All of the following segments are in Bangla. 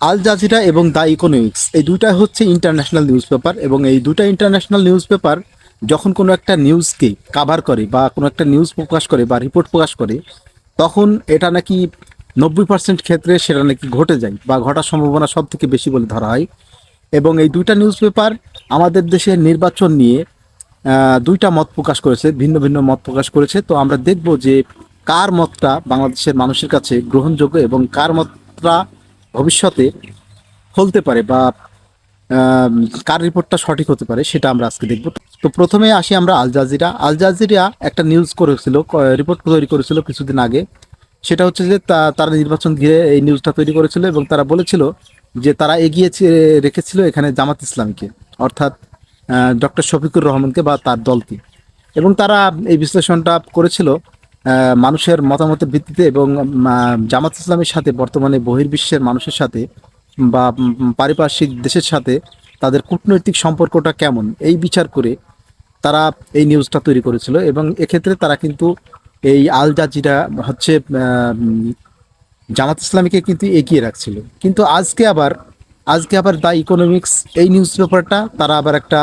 আল জাজিরা এবং দ্য ইকোনমিক্স, এই দুইটা হচ্ছে ইন্টারন্যাশনাল নিউজ পেপার এবং এই দুটা ইন্টারন্যাশনাল নিউজ পেপার যখন কোনো একটা নিউজকে কাভার করে বা কোনো একটা নিউজ প্রকাশ করে বা রিপোর্ট প্রকাশ করে, তখন এটা নাকি নব্বই পার্সেন্ট ক্ষেত্রে সেটা নাকি ঘটে যায় বা ঘটার সম্ভাবনা সব থেকে বেশি বলে ধরা হয়। এবং এই দুইটা নিউজ পেপার আমাদের দেশের নির্বাচন নিয়ে দুইটা মত প্রকাশ করেছে, ভিন্ন ভিন্ন মত প্রকাশ করেছে। তো আমরা দেখব যে কার মতটা বাংলাদেশের মানুষের কাছে গ্রহণযোগ্য এবং কার মতটা ভবিষ্যতে ফলতে পারে বা কার রিপোর্টটা সঠিক হতে পারে সেটা আমরা আজকে দেখব। তো প্রথমে আসি আমরা আল জাজিরা। আল জাজিরা একটা নিউজ করেছিল রিপোর্ট তৈরি করেছিল কিছুদিন আগে। সেটা হচ্ছে যে তারা নির্বাচন ঘিরে এই নিউজটা তৈরি করেছিল এবং তারা বলেছিল যে তারা এগিয়ে রেখেছিল এখানে জামাত ইসলামকে, অর্থাৎ ডক্টর শফিকুর রহমানকে বা তার দলকে। এবং তারা এই বিশ্লেষণটা করেছিল মানুষের মতামতের ভিত্তিতে এবং জামাত ইসলামের সাথে বর্তমানে বহির্বিশ্বের মানুষের সাথে বা পারিপার্শ্বিক দেশের সাথে তাদের কূটনৈতিক সম্পর্কটা কেমন? এই বিচার করে তারা এই নিউজটা তৈরি করেছিল এবং এক্ষেত্রে তারা কিন্তু এই আল জাজিরা হচ্ছে জামাত ইসলামীকে কিন্তু এগিয়ে রাখছিল। কিন্তু আজকে আবার আজকে আবার দ্য ইকোনমিক্স এই নিউজ পেপারটা তারা আবার একটা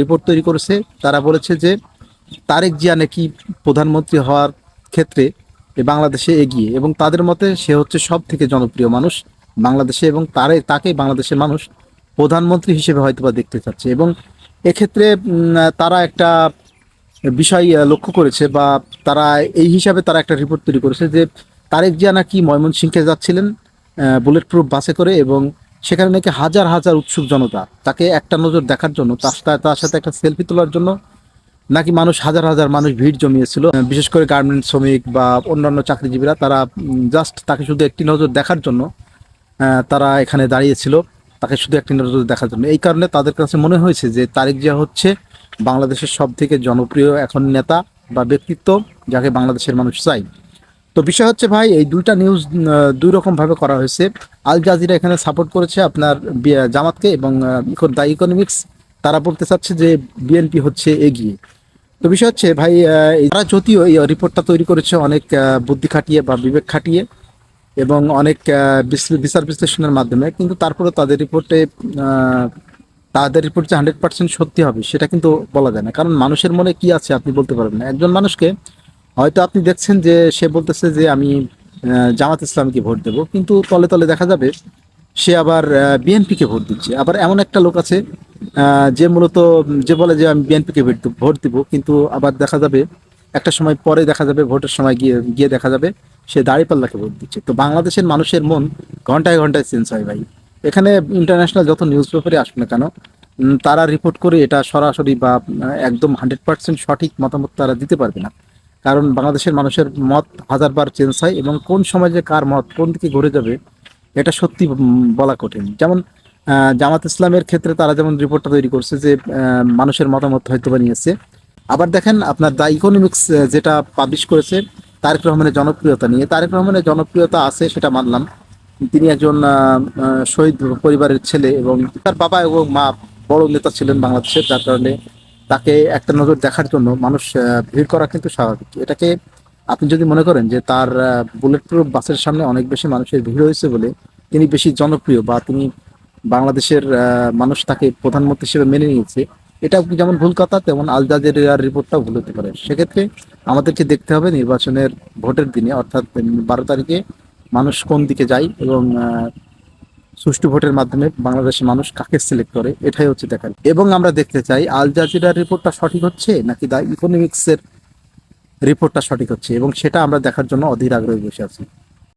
রিপোর্ট তৈরি করেছে। তারা বলেছে যে তারেক জিয়া নাকি প্রধানমন্ত্রী হওয়ার ক্ষেত্রে বাংলাদেশে এগিয়ে এবং তাদের মতে সে হচ্ছে সব থেকে জনপ্রিয় মানুষ বাংলাদেশে এবং তারে, তাকে বাংলাদেশের মানুষ প্রধানমন্ত্রী হিসেবে হয়তোবা দেখতে চাচ্ছে এবং এক্ষেত্রে তারা একটা বিষয় লক্ষ্য করেছে বা তারা এই হিসাবে তারা একটা রিপোর্ট তৈরি করেছে যে তারেক জিয়া নাকি ময়মনসিংহে যাচ্ছিলেন বুলেট প্রুফ বাসে করে এবং সেখানে নাকি হাজার হাজার উৎসুক জনতা তাকে একটা নজর দেখার জন্য, তার সাথে একটা সেলফি তোলার জন্য নাকি মানুষ হাজার হাজার মানুষ ভিড় জমিয়েছিল। বিশেষ করে গার্মেন্ট শ্রমিক বা অন্যান্য চাকরিজীবীরা, তারা জাস্ট তাকে শুধু একটি নজর দেখার জন্য তারা এখানে দাঁড়িয়েছিল, তাকে শুধু একটি নজর দেখার জন্য। এই কারণে তাদের কাছে মনে হয়েছে যে তারেক জিয়া হচ্ছে বাংলাদেশের সব থেকে জনপ্রিয় এখন নেতা বা ব্যক্তিত্ব যাকে বাংলাদেশের মানুষ চাই তো বিষয় হচ্ছে ভাই, এই দুইটা নিউজ দুই রকম ভাবে করা হয়েছে। আল জাজিরা এখানে সাপোর্ট করেছে আপনার জামাতকে এবং দ্য ইকোনমিক্স তারা বলতে চাচ্ছে যে বিএনপি হচ্ছে এগিয়ে। তো বিষয় হচ্ছে ভাই তারা যদিও এই রিপোর্টটা তৈরি করেছে অনেক বুদ্ধি খাটিয়ে বা বিবেক খাটিয়ে এবং অনেক বিচার বিশ্লেষণের মাধ্যমে, কিন্তু তারপরে তাদের রিপোর্টে তাদের রিপোর্ট যে হান্ড্রেড পার্সেন্ট সত্যি হবে, সেটা কিন্তু বলা যায় না। কারণ মানুষের মনে কি আছে আপনি বলতে পারবেন না। একজন মানুষকে হয়তো আপনি দেখছেন যে সে বলতেছে যে আমি জামাত ইসলামকে ভোট দেব, কিন্তু তলে তলে দেখা যাবে সে আবার বিএনপিকে ভোট দিচ্ছে। আবার এমন একটা লোক আছে যে মূলত, যে বলে যে আমি বিএনপিকে ভোট দিব কিন্তু আবার দেখা যাবে, একটা সময় পরে দেখা যাবে, ভোটের সময় গিয়ে গিয়ে দেখা যাবে, সে দাঁড়িপাল্লাকে ভোট দিচ্ছে। তো বাংলাদেশের মানুষের মন ঘন্টায় ঘন্টায় চেঞ্জ হয় ভাই। এখানে ইন্টারন্যাশনাল যত নিউজ পেপারে আসুক না কেন তারা রিপোর্ট করে এটা সরাসরি বা একদম হান্ড্রেড পার্সেন্ট সঠিক মতামত তারা দিতে পারবে না। কারণ বাংলাদেশের মানুষের মত হাজারবার চেঞ্জ হয় এবং কোন সময় যে কার মত, কোন দিকে ঘুরে যাবে, এটা সত্যি বলা কঠিন। যেমন জামাত ইসলামের ক্ষেত্রে তারা যেমন রিপোর্টটা তৈরি করছে যে মানুষের মতামত হয়তো বা নিয়েছে। আবার দেখেন, আপনার দ্য ইকোনমিক্স যেটা পাবলিশ করেছে তারেক রহমানের জনপ্রিয়তা নিয়ে, তারেক রহমানের জনপ্রিয়তা আছে সেটা মানলাম। তিনি একজন শহীদ পরিবারের ছেলে এবং তার বাবা এবং মা বড় নেতা ছিলেন বাংলাদেশের যার কারণে তাকে একটা নজর দেখার জন্য মানুষ ভিড় করা কিন্তু স্বাভাবিক। এটাকে আপনি যদি মনে করেন যে, তার বুলেট প্রুফ বাসের সামনে অনেক বেশি মানুষের ভিড় হয়েছে বলে তিনি বেশি জনপ্রিয় বা তিনি বাংলাদেশের মানুষ তাকে প্রধানমন্ত্রী হিসেবে মেনে নিয়েছে। এটা যেমন ভুল কথা, তেমন আল জাজিরার রিপোর্টটাও ভুল হতে পারে। সেক্ষেত্রে আমাদেরকে দেখতে হবে নির্বাচনের ভোটের দিনে, অর্থাৎ বারো তারিখে মানুষ কোন দিকে যায় এবং সুষ্ঠু ভোটের মাধ্যমে বাংলাদেশের মানুষ কাকে সিলেক্ট করে, এটাই হচ্ছে দেখার। এবং আমরা দেখতে চাই, আল জাজিরার রিপোর্টটা সঠিক হচ্ছে নাকি দ্য ইকোনমিক্সের রিপোর্টটা সঠিক হচ্ছে? এবং সেটা আমরা দেখার জন্য অধীর আগ্রহে বসে আছি।